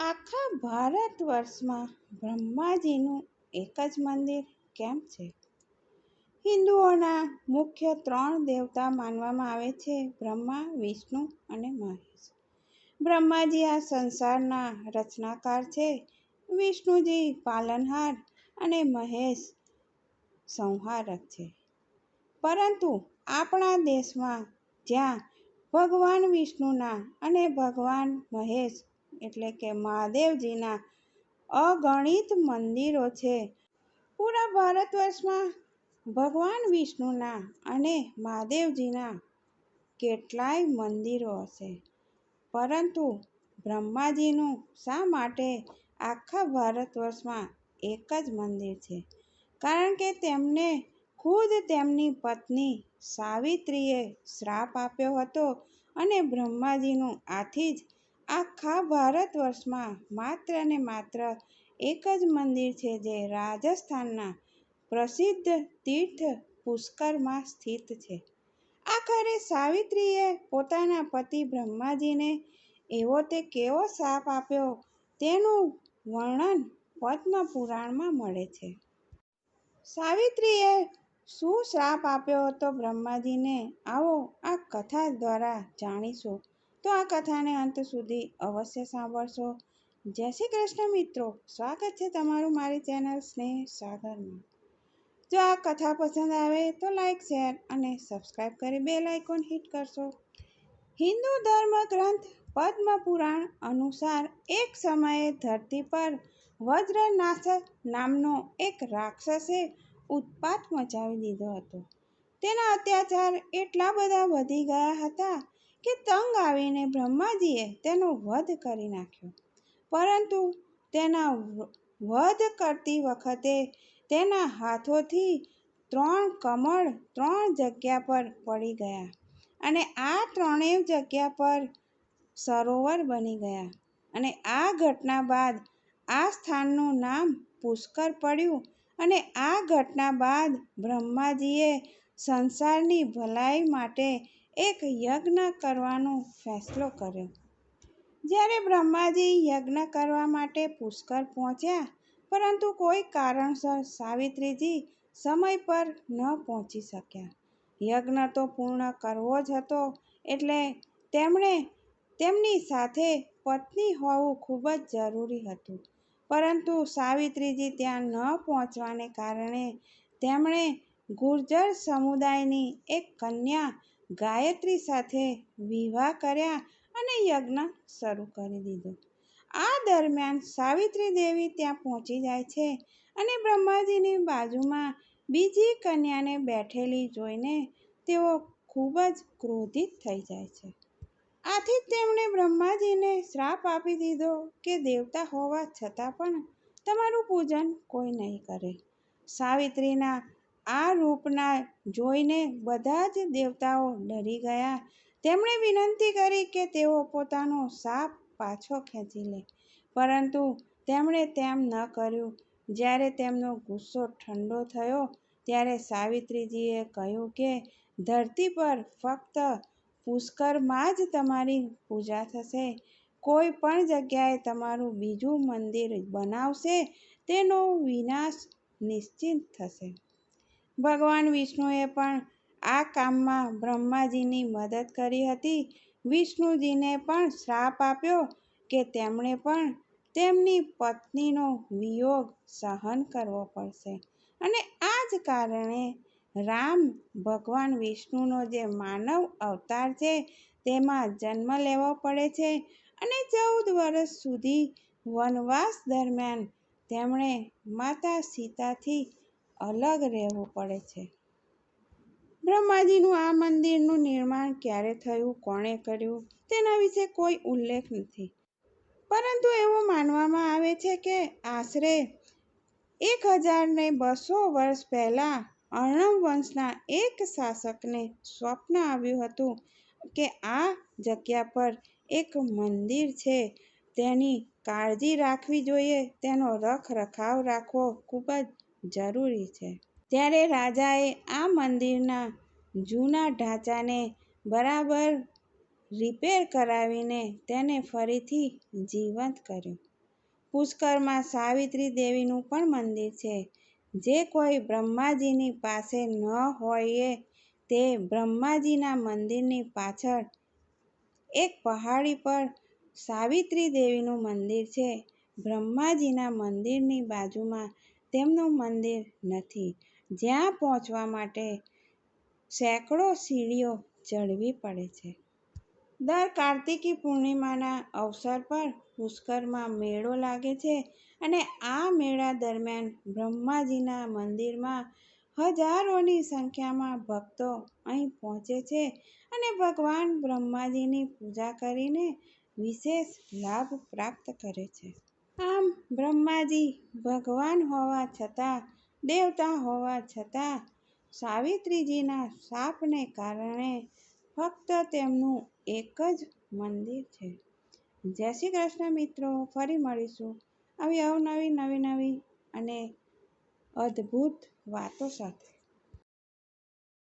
આખા ભારત વર્ષમાં બ્રહ્માજીનું એક જ મંદિર કેમ છે? હિન્દુઓના મુખ્ય ત્રણ દેવતા માનવામાં આવે છે, બ્રહ્મા, વિષ્ણુ અને મહેશ. બ્રહ્માજી આ સંસારના રચનાકાર છે. વિષ્ણુજી પાલનહાર અને મહેશ સંહારક છે. પરંતુ આપણા દેશમાં જ્યાં ભગવાન વિષ્ણુના અને ભગવાન મહેશ એટલે કે મહાદેવજીના અગણિત મંદિરો છે. પૂરા ભારત વર્ષમાં ભગવાન વિષ્ણુના અને મહાદેવજીના કેટલાય મંદિરો હશે. પરંતુ બ્રહ્માજીનું શા માટે આખા ભારત વર્ષમાં એક જ મંદિર છે? કારણ કે તેમને ખુદ તેમની પત્ની સાવિત્રીએ શ્રાપ આપ્યો હતો અને બ્રહ્માજીનું આથી જ આખા ભારત વર્ષમાં માત્ર ને માત્ર એક જ મંદિર છે જે રાજસ્થાનના પ્રસિદ્ધ તીર્થ પુષ્કરમાં સ્થિત છે. આખરે સાવિત્રીએ પોતાના પતિ બ્રહ્માજીને એવો તે કેવો શાપ આપ્યો તેનું વર્ણન પદ્મ પુરાણમાં મળે છે. સાવિત્રીએ શું શ્રાપ આપ્યો હતો બ્રહ્માજીને આવો આ કથા દ્વારા જાણીશું. તો આ કથાને અંત સુધી અવશ્ય સાંભળશો. જય શ્રી કૃષ્ણ મિત્રો. સ્વાગત છે તમારું મારી ચેનલ સ્નેહ સાગરમાં. જો આ કથા પસંદ આવે તો લાઈક, શેર અને સબસ્ક્રાઈબ કરી બે લાઇકોન હિટ કરશો. હિન્દુ ધર્મ ગ્રંથ પદ્મ પુરાણ અનુસાર એક સમયે ધરતી પર વજ્રનાથ નામનો એક રાક્ષસે ઉત્પાત મચાવી દીધો હતો. તેના અત્યાચાર એટલા બધા વધી ગયા હતા કે તંગ આવીને બ્રહ્માજીએ તેનો વધ કરી નાખ્યો. પરંતુ તેના વધ કરતી વખતે તેના હાથોથી ત્રણ કમળ ત્રણ જગ્યા પર પડી ગયા અને આ ત્રણેય જગ્યા પર સરોવર બની ગયા. અને આ ઘટના બાદ આ સ્થાનનું નામ પુષ્કર પડ્યું અને આ ઘટના બાદ બ્રહ્માજીએ સંસારની ભલાઈ માટે એક યજ્ઞ કરવાનો ફેસલો કર્યો. જ્યારે બ્રહ્માજી યજ્ઞ કરવા માટે પુષ્કર પહોંચ્યા, પરંતુ કોઈ કારણસર સાવિત્રીજી સમય પર ન પહોંચી શક્યા. યજ્ઞ તો પૂર્ણ કરવો જ હતો, એટલે તેમણે તેમની સાથે પત્ની હોવું ખૂબ જ જરૂરી હતું. પરંતુ સાવિત્રીજી ત્યાં ન પહોંચવાને કારણે તેમણે ગુર્જર સમુદાયની એક કન્યા ગાયત્રી સાથે વિવાહ કર્યા અને યજ્ઞ શરૂ કરી દીધો. આ દરમિયાન સાવિત્રી દેવી ત્યાં પહોંચી જાય છે અને બ્રહ્માજીની બાજુમાં બીજી કન્યાને બેઠેલી જોઈને તેઓ ખૂબ જ ક્રોધિત થઈ જાય છે. આથી તેમણે બ્રહ્માજીને શ્રાપ આપી દીધો કે દેવતા હોવા છતાં પણ તમારું પૂજન કોઈ નહીં કરે. સાવિત્રીના આ રૂપના જોઈને બધા જ દેવતાઓ ડરી ગયા. તેમણે વિનંતી કરી કે તેઓ પોતાનો સાપ પાછો ખેંચી લે. પરંતુ તેમણે તેમ ન કર્યું. જ્યારે તેમનો ગુસ્સો ઠંડો થયો, ત્યારે સાવિત્રીજીએ કહ્યું કે, ધરતી પર ફક્ત પુષ્કરમાં જ તમારી પૂજા થશે. કોઈ પણ જગ્યાએ તમારું બીજું મંદિર બનાવશે, તેનો વિનાશ નિશ્ચિત થશે. ભગવાન વિષ્ણુએ પણ આ કામમાં બ્રહ્માજીની મદદ કરી હતી. વિષ્ણુજીને પણ શ્રાપ આપ્યો કે તેમણે પણ તેમની પત્નીનો વિયોગ સહન કરવો પડશે. અને આ જ કારણે રામ ભગવાન વિષ્ણુનો જે માનવ અવતાર છે, તેમાં જન્મ લેવો પડે છે અને ચૌદ વર્ષ સુધી વનવાસ દરમિયાન તેમણે માતા સીતાથી અલગ રહેવું પડે છે. બ્રહ્માજીનું આ મંદિરનું નિર્માણ ક્યારે થયું, કોણે કર્યું, તેના વિશે કોઈ ઉલ્લેખ નથી. પરંતુ એવું માનવામાં આવે છે કે આશરે એક હજાર ને બસો વર્ષ પહેલાં અર્ણવ વંશના એક શાસકને સ્વપ્ન આવ્યું હતું કે આ જગ્યા પર એક મંદિર છે. તેની કાળજી રાખવી જોઈએ, તેનો રખ રખાવ રાખવો ખૂબ જ જરૂરી છે. ત્યારે રાજાએ આ મંદિરના જૂના ઢાંચાને બરાબર રિપેર કરાવીને તેને ફરીથી જીવંત કર્યું. પુષ્કરમાં સાવિત્રી દેવીનું પણ મંદિર છે. જે કોઈ બ્રહ્માજીની પાસે ન હોય તે બ્રહ્માજીના મંદિરની પાછળ એક પહાડી પર સાવિત્રી દેવીનું મંદિર છે. બ્રહ્માજીના મંદિરની બાજુમાં તેમનું મંદિર નથી. જ્યાં પહોંચવા માટે સેંકડો સીડીઓ ચડવી પડે છે. દર કાર્તિકી પૂર્ણિમાના અવસર પર પુષ્કરમાં મેળો લાગે છે અને આ મેળા દરમિયાન બ્રહ્માજીના મંદિરમાં હજારોની સંખ્યામાં ભક્તો અહીં પહોંચે છે અને ભગવાન બ્રહ્માજીની પૂજા કરીને વિશેષ લાભ પ્રાપ્ત કરે છે. આમ બ્રહ્માજી ભગવાન હોવા છતાં, દેવતા હોવા છતાં, સાવિત્રીજીના શાપને કારણે ફક્ત તેમનું એક જ મંદિર છે. જય શ્રી કૃષ્ણ મિત્રો, ફરી મળીશું આવી અવનવી, નવી નવી અને અદ્ભુત વાતો સાથે.